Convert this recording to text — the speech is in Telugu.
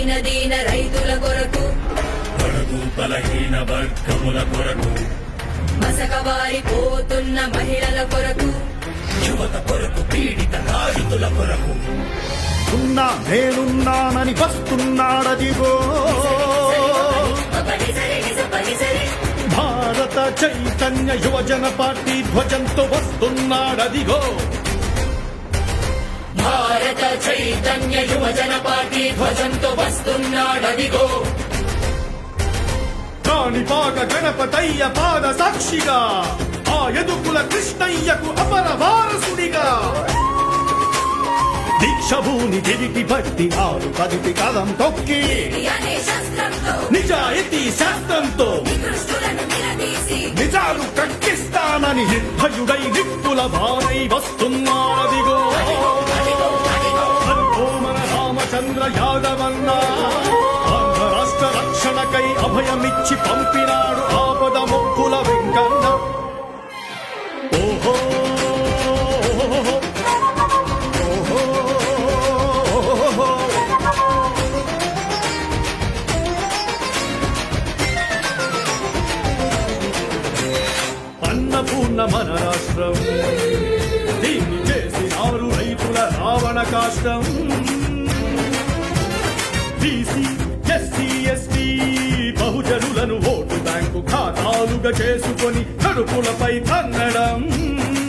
దీన రైతుల కొరకు. బడుగు బలహీన వర్గముల కొరకు. మసకబారిపోతున్న మహిళల కొరకు. యువత కొరకు పీడిత బాధితుల కొరకు. ఉన్నా నేనున్నానని వస్తున్నాడదిగో. భారత చైతన్య యువజన పార్టీ ధ్వజంతో వస్తున్నాడదిగో. భారత చైతన్య యువజన పార్టీ ధ్వజంతో వస్తున్నాడదిగో. కాణిపాక గణపతయ్య పాద సాక్షిగా ఆ ఎదుకుల కృష్ణయ్యకు అపర వారసుడిగా. దీక్షభూని తిరిగి బట్టి ఆరు పదిటి కలం తొక్కి నిజాయితీ శాస్త్రంతో నిజాలు కక్కిస్తానని నిర్భయుడై నిప్పుల బారై వస్తున్నాడిగో రామచంద్ర యాదవన్న ఆంధ్ర రాష్ట్ర రక్షణకై అభయమిచ్చి పంపినాడు ఆపద ముక్కుల వెంకన్న. ఓహో ఓహో అన్నపూర్ణ మన రాష్ట్రం దీన్ని చేసినారు రైతుల రావణ కాష్టం. బీసీ ఎస్సీ ఎస్టీ బహుజనులను ఓటు బ్యాంకు ఖాతాలుగా చేసుకొని కడుపులపై తన్నడం.